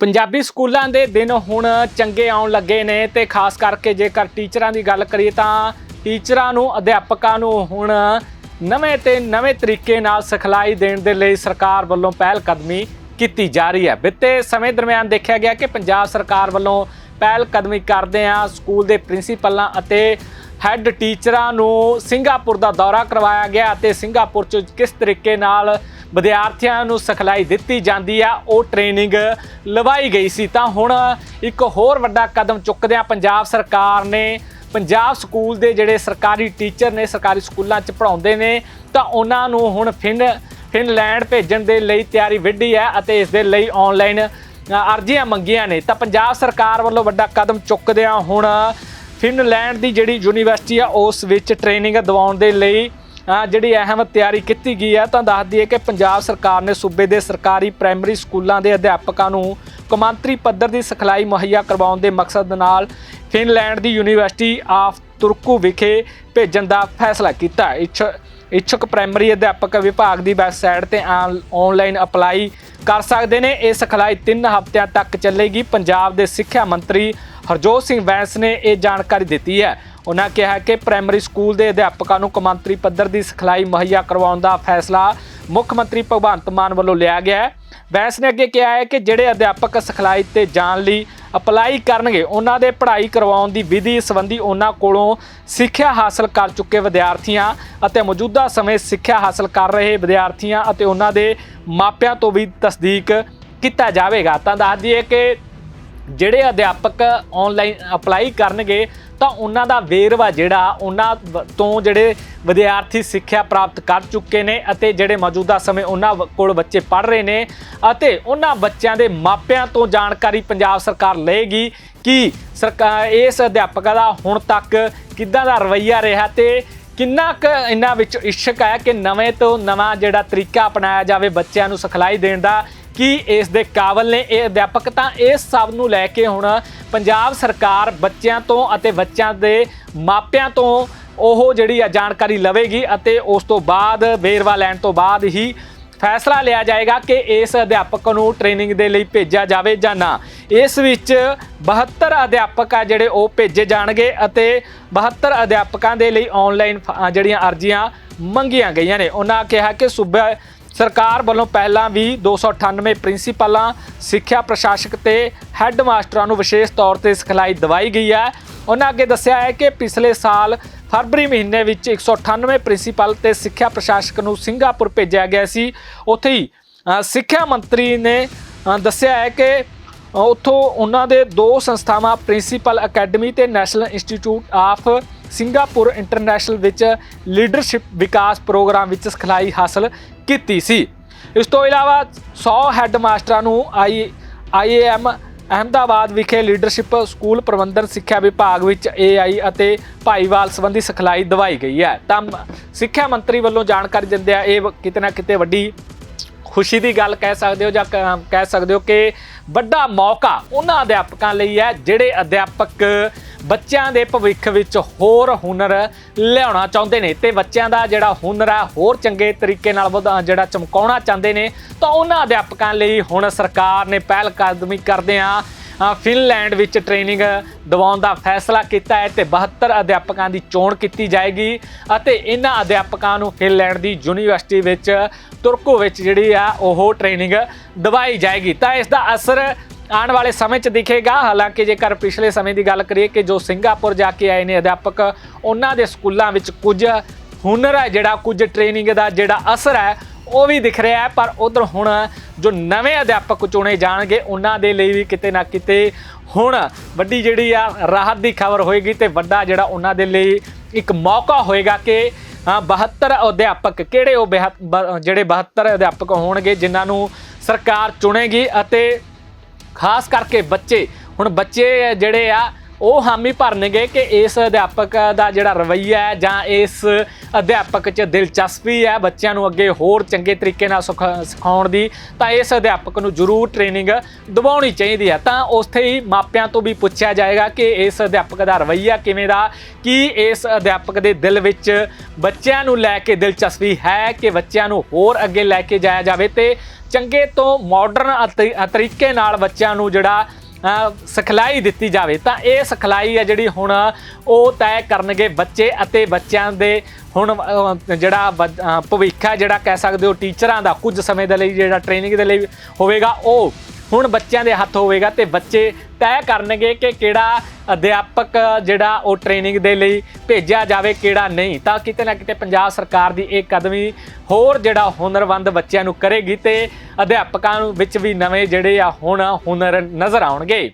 ਪੰਜਾਬੀ ਸਕੂਲਾਂ ਦੇ ਦਿਨ ਹੁਣ ਚੰਗੇ ਆਉਣ ਲੱਗੇ ਨੇ ਤੇ ਖਾਸ ਕਰਕੇ ਜੇਕਰ ਟੀਚਰਾਂ ਦੀ ਗੱਲ ਕਰੀਏ ਤਾਂ ਟੀਚਰਾਂ ਨੂੰ, ਅਧਿਆਪਕਾਂ ਨੂੰ ਹੁਣ ਨਵੇਂ ਤੇ ਨਵੇਂ ਤਰੀਕੇ ਨਾਲ ਸਿਖਲਾਈ ਦੇਣ ਦੇ ਲਈ ਸਰਕਾਰ ਵੱਲੋਂ ਪਹਿਲ ਕਦਮੀ ਕੀਤੀ ਜਾ ਰਹੀ ਹੈ। ਬਿੱਤੇ ਸਮੇਂ ਦਰਮਿਆਨ ਦੇਖਿਆ ਗਿਆ ਕਿ ਪੰਜਾਬ ਸਰਕਾਰ ਵੱਲੋਂ ਪਹਿਲ ਕਦਮੀ ਕਰਦੇ ਆ ਸਕੂਲ ਦੇ ਪ੍ਰਿੰਸੀਪਲਾਂ ਅਤੇ ਹੈੱਡ ਟੀਚਰਾਂ ਨੂੰ ਸਿੰਗਾਪੁਰ ਦਾ ਦੌਰਾ ਕਰਵਾਇਆ ਗਿਆ ਅਤੇ ਸਿੰਗਾਪੁਰ 'ਚ ਕਿਸ ਤਰੀਕੇ ਨਾਲ ਵਿਦਿਆਰਥੀਆਂ ਨੂੰ ਸਿਖਲਾਈ ਦਿੱਤੀ ਜਾਂਦੀ ਆ, ਉਹ ਟ੍ਰੇਨਿੰਗ ਲਵਾਈ ਗਈ ਸੀ। ਤਾਂ ਹੁਣ ਇੱਕ ਹੋਰ ਵੱਡਾ ਕਦਮ ਚੁੱਕਦਿਆਂ ਪੰਜਾਬ ਸਰਕਾਰ ਨੇ, ਪੰਜਾਬ ਸਕੂਲ ਦੇ ਜਿਹੜੇ ਸਰਕਾਰੀ ਟੀਚਰ ਨੇ, ਸਰਕਾਰੀ ਸਕੂਲਾਂ 'ਚ ਪੜ੍ਹਾਉਂਦੇ ਨੇ, ਤਾਂ ਉਹਨਾਂ ਨੂੰ ਹੁਣ ਫਿਨ, ਫਿਨਲੈਂਡ ਭੇਜਣ ਦੇ ਲਈ ਤਿਆਰੀ ਵਿੱਢੀ ਹੈ ਅਤੇ ਇਸ ਦੇ ਲਈ ਆਨਲਾਈਨ ਅਰਜ਼ੀਆਂ ਮੰਗੀਆਂ ਨੇ। ਤਾਂ ਪੰਜਾਬ ਸਰਕਾਰ ਵੱਲੋਂ ਵੱਡਾ ਕਦਮ ਚੁੱਕਦਿਆਂ ਹੁਣ ਫਿਨਲੈਂਡ ਦੀ ਜਿਹੜੀ ਯੂਨੀਵਰਸਿਟੀ ਆ, ਉਸ ਵਿੱਚ ਟ੍ਰੇਨਿੰਗ ਦਿਵਾਉਣ ਦੇ ਲਈ ਜਿਹੜੀ ਅਹਿਮ ਤਿਆਰੀ ਕੀਤੀ ਗਈ ਹੈ, ਤਾਂ ਦੱਸ ਦਈਏ ਕਿ ਪੰਜਾਬ ਸਰਕਾਰ ਨੇ ਸੂਬੇ ਦੇ ਸਰਕਾਰੀ ਪ੍ਰਾਇਮਰੀ ਸਕੂਲਾਂ ਦੇ ਅਧਿਆਪਕਾਂ ਨੂੰ ਕੌਮਾਂਤਰੀ ਪੱਧਰ ਦੀ ਸਿਖਲਾਈ ਮੁਹੱਈਆ ਕਰਵਾਉਣ ਦੇ ਮਕਸਦ ਨਾਲ ਫਿਨਲੈਂਡ ਦੀ ਯੂਨੀਵਰਸਿਟੀ ਆਫ ਤੁਰਕੂ ਵਿਖੇ ਭੇਜਣ ਦਾ ਫੈਸਲਾ ਕੀਤਾ। ਇੱਛ, ਇੱਛੁਕ ਪ੍ਰਾਇਮਰੀ ਅਧਿਆਪਕ ਵਿਭਾਗ ਦੀ ਵੈਬਸਾਈਟ ਤੇ ਆਨ- ਆਨਲਾਈਨ ਅਪਲਾਈ ਕਰ ਸਕਦੇ ਨੇ। ਇਹ ਸਿਖਲਾਈ 3 ਹਫ਼ਤਿਆਂ ਤੱਕ ਚੱਲੇਗੀ। ਪੰਜਾਬ ਦੇ ਸਿੱਖਿਆ ਮੰਤਰੀ ਹਰਜੋਤ ਸਿੰਘ ਵੈਂਸ ਨੇ ਇਹ ਜਾਣਕਾਰੀ ਦਿੱਤੀ ਹੈ। ਉਹਨਾਂ ਕਿਹਾ ਕਿ ਪ੍ਰਾਇਮਰੀ ਸਕੂਲ ਦੇ ਅਧਿਆਪਕਾਂ ਨੂੰ ਕੌਮਾਂਤਰੀ ਪੱਧਰ ਦੀ ਸਿਖਲਾਈ ਮੁਹੱਈਆ ਕਰਵਾਉਣ ਦਾ ਫੈਸਲਾ ਮੁੱਖ ਮੰਤਰੀ ਭਗਵੰਤ ਮਾਨ ਵੱਲੋਂ ਲਿਆ ਗਿਆ ਹੈ। ਵੈਂਸ ਨੇ ਅੱਗੇ ਕਿਹਾ ਹੈ ਕਿ ਜਿਹੜੇ ਅਧਿਆਪਕ ਸਿਖਲਾਈ ਤੇ ਜਾਣ ਲਈ ਅਪਲਾਈ ਕਰਨਗੇ ਉਹਨਾਂ ਦੇ ਪੜ੍ਹਾਈ ਕਰਵਾਉਣ ਦੀ ਵਿਧੀ ਸੰਬੰਧੀ ਉਹਨਾਂ ਕੋਲੋਂ ਸਿੱਖਿਆ ਹਾਸਲ ਕਰ ਚੁੱਕੇ ਵਿਦਿਆਰਥੀਆਂ ਅਤੇ ਮੌਜੂਦਾ ਸਮੇਂ ਸਿੱਖਿਆ ਹਾਸਲ ਕਰ ਰਹੇ ਵਿਦਿਆਰਥੀਆਂ ਅਤੇ ਉਹਨਾਂ ਦੇ ਮਾਪਿਆਂ ਤੋਂ ਵੀ ਤਸਦੀਕ ਕੀਤਾ ਜਾਵੇਗਾ। ਤਾਂ ਦੱਸ ਦਈਏ ਕਿ ਜਿਹੜੇ ਅਧਿਆਪਕ ਆਨਲਾਈਨ ਅਪਲਾਈ ਕਰਨਗੇ ਤਾਂ ਉਹਨਾਂ ਦਾ ਵੇਰਵਾ ਜਿਹੜਾ ਉਹਨਾਂ ਵ- ਤੋਂ ਜਿਹੜੇ ਵਿਦਿਆਰਥੀ ਸਿੱਖਿਆ ਪ੍ਰਾਪਤ ਕਰ ਚੁੱਕੇ ਨੇ ਅਤੇ ਜਿਹੜੇ ਮੌਜੂਦਾ ਸਮੇਂ ਉਹਨਾਂ ਵ- ਕੋਲ ਬੱਚੇ ਪੜ੍ਹ ਰਹੇ ਨੇ ਅਤੇ ਉਹਨਾਂ ਬੱਚਿਆਂ ਦੇ ਮਾਪਿਆਂ ਤੋਂ ਜਾਣਕਾਰੀ ਪੰਜਾਬ ਸਰਕਾਰ ਲਏਗੀ ਕਿ ਸਰਕਾਰ ਇਸ ਅਧਿਆਪਕਾਂ ਦਾ ਹੁਣ ਤੱਕ ਕਿੱਦਾਂ ਦਾ ਰਵੱਈਆ ਰਿਹਾ ਤੇ ਕਿੰਨਾ ਕੁ ਇਹਨਾਂ ਵਿੱਚ ਇੱਛਕ ਹੈ ਕਿ ਨਵੇਂ ਤੋਂ ਨਵਾਂ ਜਿਹੜਾ ਤਰੀਕਾ ਅਪਣਾਇਆ ਜਾਵੇ ਬੱਚਿਆਂ ਨੂੰ ਸਿਖਲਾਈ ਦੇਣ ਦਾ ਕੀ ਇਸ ਦੇ ਕਾਬਲ ਨੇ ਇਹ ਅਧਿਆਪਕ ਤਾਂ ਇਸ ਸਭ ਨੂੰ ਲੈ ਕੇ ਹੁਣ ਪੰਜਾਬ ਸਰਕਾਰ ਬੱਚਿਆਂ ਤੋਂ ਅਤੇ ਬੱਚਿਆਂ ਦੇ ਮਾਪਿਆਂ ਤੋਂ ਉਹ ਜਿਹੜੀ ਆ ਜਾਣਕਾਰੀ ਲਵੇਗੀ ਅਤੇ ਉਸ ਤੋਂ ਬਾਅਦ ਵੇਰਵਾ ਲੈਣ ਤੋਂ ਬਾਅਦ ਹੀ ਫੈਸਲਾ ਲਿਆ ਜਾਏਗਾ ਕਿ ਇਸ ਅਧਿਆਪਕ ਨੂੰ ਟ੍ਰੇਨਿੰਗ ਦੇ ਲਈ ਭੇਜਿਆ ਜਾਵੇ ਜਾਂ ਨਾ। ਇਸ ਵਿੱਚ 72 ਅਧਿਆਪਕ ਆ ਜਿਹੜੇ ਉਹ ਭੇਜੇ ਜਾਣਗੇ ਅਤੇ 72 ਅਧਿਆਪਕਾਂ ਦੇ ਲਈ ਆਨਲਾਈਨ ਜਿਹੜੀਆਂ ਅਰਜ਼ੀਆਂ ਮੰਗੀਆਂ ਗਈਆਂ ਨੇ। ਉਹਨਾਂ ਕਿਹਾ ਕਿ ਸੂਬਾ ਸਰਕਾਰ ਵੱਲੋਂ ਪਹਿਲਾਂ ਵੀ 298 ਪ੍ਰਿੰਸੀਪਲਾਂ, ਸਿੱਖਿਆ ਪ੍ਰਸ਼ਾਸਕ ਤੇ ਹੈੱਡ ਮਾਸਟਰਾਂ ਨੂੰ ਵਿਸ਼ੇਸ਼ ਤੌਰ ਤੇ ਸਿਖਲਾਈ ਦਵਾਈ ਗਈ ਹੈ। ਉਹਨਾਂ ਅੱਗੇ ਦੱਸਿਆ ਹੈ ਕਿ ਪਿਛਲੇ ਸਾਲ ਫਰਵਰੀ ਮਹੀਨੇ ਵਿੱਚ 198 ਪ੍ਰਿੰਸੀਪਲ ਤੇ ਸਿੱਖਿਆ ਪ੍ਰਸ਼ਾਸਕ ਨੂੰ ਸਿੰਗਾਪੁਰ ਭੇਜਿਆ ਗਿਆ ਸੀ। ਉੱਥੇ ਹੀ ਸਿੱਖਿਆ ਮੰਤਰੀ ਨੇ ਦੱਸਿਆ ਹੈ ਕਿ ਉੱਥੋਂ ਉਹਨਾਂ ਦੇ ਦੋ ਸੰਸਥਾਵਾਂ, ਪ੍ਰਿੰਸੀਪਲ ਅਕੈਡਮੀ ਤੇ national institute of Singapore international ਵਿੱਚ ਲੀਡਰਸ਼ਿਪ ਵਿਕਾਸ ਪ੍ਰੋਗਰਾਮ ਵਿੱਚ ਸਿਖਲਾਈ ਹਾਸਲ ਕੀਤੀ ਸੀ। ਇਸ ਤੋਂ ਇਲਾਵਾ 100 ਹੈੱਡ ਮਾਸਟਰਾਂ ਨੂੰ ਆਈ ਆਈਏਐਮ ਅਹਮਦਾਬਾਦ ਵਿਖੇ ਲੀਡਰਸ਼ਿਪ ਸਕੂਲ ਪ੍ਰਬੰਧਨ ਸਿੱਖਿਆ ਵਿਭਾਗ ਵਿੱਚ ਏਆਈ ਅਤੇ ਭਾਈਵਾਲ ਸੰਬੰਧੀ ਸਿਖਲਾਈ ਦਵਾਈ ਗਈ ਹੈ। ਤਾਂ ਸਿੱਖਿਆ ਮੰਤਰੀ ਵੱਲੋਂ ਜਾਣਕਾਰੀ ਦਿੰਦਿਆਂ ਇਹ ਕਿਤੇ ਨਾ ਕਿਤੇ ਵੱਡੀ ਖੁਸ਼ੀ ਦੀ ਗੱਲ ਕਹਿ ਸਕਦੇ ਹੋ ਜਾਂ ਕ- ਕਹਿ ਸਕਦੇ ਹੋ ਕਿ ਵੱਡਾ ਮੌਕਾ ਉਹਨਾਂ ਅਧਿਆਪਕਾਂ ਲਈ ਹੈ, ਜਿਹੜੇ ਅਧਿਆਪਕ ਬੱਚਿਆਂ ਦੇ ਭਵਿੱਖ ਵਿੱਚ ਹੋਰ ਹੁਨਰ ਲਿਆਉਣਾ ਚਾਹੁੰਦੇ ਨੇ ਤੇ ਬੱਚਿਆਂ ਦਾ ਜਿਹੜਾ ਹੁਨਰ ਆ, ਹੋਰ ਚੰਗੇ ਤਰੀਕੇ ਨਾਲ ਵਧਾ, ਜਿਹੜਾ ਚਮਕਾਉਣਾ ਚਾਹੁੰਦੇ ਨੇ, ਤਾਂ ਉਹਨਾਂ ਅਧਿਆਪਕਾਂ ਲਈ ਹੁਣ ਸਰਕਾਰ ਨੇ ਪਹਿਲ ਕਦਮੀ ਕਰਦੇ ਆ। ਫਿਨਲੈਂਡ ਵਿੱਚ ਟ੍ਰੇਨਿੰਗ ਦਿਵਾਉਣ ਦਾ ਫੈਸਲਾ ਕੀਤਾ ਹੈ ਤੇ 72 ਅਧਿਆਪਕਾਂ ਦੀ ਚੋਣ ਕੀਤੀ ਜਾਏਗੀ ਅਤੇ ਇਹਨਾਂ ਅਧਿਆਪਕਾਂ ਨੂੰ ਫਿਨਲੈਂਡ ਦੀ ਯੂਨੀਵਰਸਿਟੀ ਵਿੱਚ ਤੁਰਕੋ ਵਿੱਚ ਜਿਹੜੀ ਆ, ਉਹ ਟ੍ਰੇਨਿੰਗ ਦਿਵਾਈ ਜਾਏਗੀ। ਤਾਂ ਇਸ ਦਾ ਅਸਰ ਆਉਣ ਵਾਲੇ ਸਮੇਂ 'ਚ ਦਿਖੇਗਾ। ਹਾਲਾਂਕਿ ਜੇਕਰ ਪਿਛਲੇ ਸਮੇਂ ਦੀ ਗੱਲ ਕਰੀਏ ਕਿ ਜੋ ਸਿੰਗਾਪੁਰ ਜਾ ਕੇ ਆਏ ਨੇ ਅਧਿਆਪਕ, ਉਹਨਾਂ ਦੇ ਸਕੂਲਾਂ ਵਿੱਚ ਕੁਝ ਹੁਨਰ ਹੈ, ਜਿਹੜਾ ਕੁਝ ਟ੍ਰੇਨਿੰਗ ਦਾ ਜਿਹੜਾ ਅਸਰ ਹੈ, ਉਹ ਵੀ ਦਿਖ ਰਿਹਾ ਹੈ। ਪਰ ਉਧਰ ਹੁਣ ਜੋ ਨਵੇਂ ਅਧਿਆਪਕ ਚੁਣੇ ਜਾਣਗੇ, ਉਹਨਾਂ ਦੇ ਲਈ ਵੀ ਕਿਤੇ ਨਾ ਕਿਤੇ ਹੁਣ ਵੱਡੀ ਜਿਹੜੀ ਆ ਰਾਹਤ ਦੀ ਖਬਰ ਹੋਏਗੀ ਤੇ ਵੱਡਾ ਜਿਹੜਾ ਉਹਨਾਂ ਦੇ ਲਈ ਇੱਕ ਮੌਕਾ ਹੋਏਗਾ ਕਿ, ਹਾਂ 72 ਅਧਿਆਪਕ, ਕਿਹੜੇ ਉਹ ਬਿਹ- ਬ- ਜਿਹੜੇ 72 ਅਧਿਆਪਕ ਹੋਣਗੇ, ਜਿਨ੍ਹਾਂ ਨੂੰ ਸਰਕਾਰ ਚੁਣੇਗੀ ਅਤੇ ਖਾਸ ਕਰਕੇ ਬੱਚੇ। ਹੁਣ ਬੱਚੇ ਜਿਹੜੇ ਆ ਉਹ ਹਾਮੀ ਭਰਨਗੇ ਕਿ ਇਸ ਅਧਿਆਪਕ ਦਾ ਜਿਹੜਾ ਰਵੱਈਆ ਹੈ ਜਾਂ ਇਸ ਅਧਿਆਪਕ 'ਚ ਦਿਲਚਸਪੀ ਹੈ, ਬੱਚਿਆਂ ਨੂੰ ਅੱਗੇ ਹੋਰ ਚੰਗੇ ਤਰੀਕੇ ਨਾਲ ਸਿਖਾ- ਸਿਖਾਉਣ ਦੀ, ਤਾਂ ਇਸ ਅਧਿਆਪਕ ਨੂੰ ਜ਼ਰੂਰ ਟ੍ਰੇਨਿੰਗ ਦਿਵਾਉਣੀ ਚਾਹੀਦੀ ਹੈ। ਤਾਂ ਉੱਥੇ ਹੀ ਮਾਪਿਆਂ ਤੋਂ ਵੀ ਪੁੱਛਿਆ ਜਾਏਗਾ ਕਿ ਇਸ ਅਧਿਆਪਕ ਦਾ ਰਵੱਈਆ ਕਿਵੇਂ ਦਾ, ਕੀ ਇਸ ਅਧਿਆਪਕ ਦੇ ਦਿਲ ਵਿੱਚ ਬੱਚਿਆਂ ਨੂੰ ਲੈ ਕੇ ਦਿਲਚਸਪੀ ਹੈ ਕਿ ਬੱਚਿਆਂ ਨੂੰ ਹੋਰ ਅੱਗੇ ਲੈ ਕੇ ਜਾਇਆ ਜਾਵੇ ਤੇ ਚੰਗੇ ਤੋਂ ਮਾਡਰਨ ਤਰੀਕੇ ਨਾਲ ਬੱਚਿਆਂ ਨੂੰ ਜਿਹੜਾ ਸਿਖਲਾਈ ਦਿੱਤੀ ਜਾਵੇ, ਤਾਂ ਇਹ ਸਿਖਲਾਈ ਹੈ ਜਿਹੜੀ ਹੁਣ ਉਹ ਤੈਅ ਕਰਨਗੇ ਬੱਚੇ ਅਤੇ ਬੱਚਿਆਂ ਦੇ ਹੁਣ ਜਿਹੜਾ ਭਵਿੱਖ ਹੈ ਜਿਹੜਾ ਕਹਿ ਸਕਦੇ ਹੋ, ਟੀਚਰਾਂ ਦਾ ਕੁਝ ਸਮੇਂ ਦੇ ਲਈ ਜਿਹੜਾ ਟ੍ਰੇਨਿੰਗ ਦੇ ਲਈ ਹੋਵੇਗਾ, ਉਹ ਹੁਣ ਬੱਚਿਆਂ ਦੇ ਹੱਥ ਹੋਵੇਗਾ ਤੇ ਬੱਚੇ ਤੈਅ ਕਰਨਗੇ ਕਿ ਕਿਹੜਾ ਅਧਿਆਪਕ ਜਿਹੜਾ ਉਹ ਟ੍ਰੇਨਿੰਗ ਦੇ ਲਈ ਭੇਜਿਆ ਜਾਵੇ, ਕਿਹੜਾ ਨਹੀਂ। ਤਾਂ ਕਿਤੇ ਨਾ ਕਿਤੇ ਪੰਜਾਬ ਸਰਕਾਰ ਦੀ ਇਹ ਕਦਮੀ ਹੋਰ ਜਿਹੜਾ ਹੁਨਰਵੰਦ ਬੱਚਿਆਂ ਨੂੰ ਕਰੇਗੀ ਤੇ ਅਧਿਆਪਕਾਂ ਨੂੰ ਵਿੱਚ ਵੀ ਨਵੇਂ ਜਿਹੜੇ ਆ ਹੁਣ ਹੁਨਰ ਨਜ਼ਰ ਆਉਣਗੇ।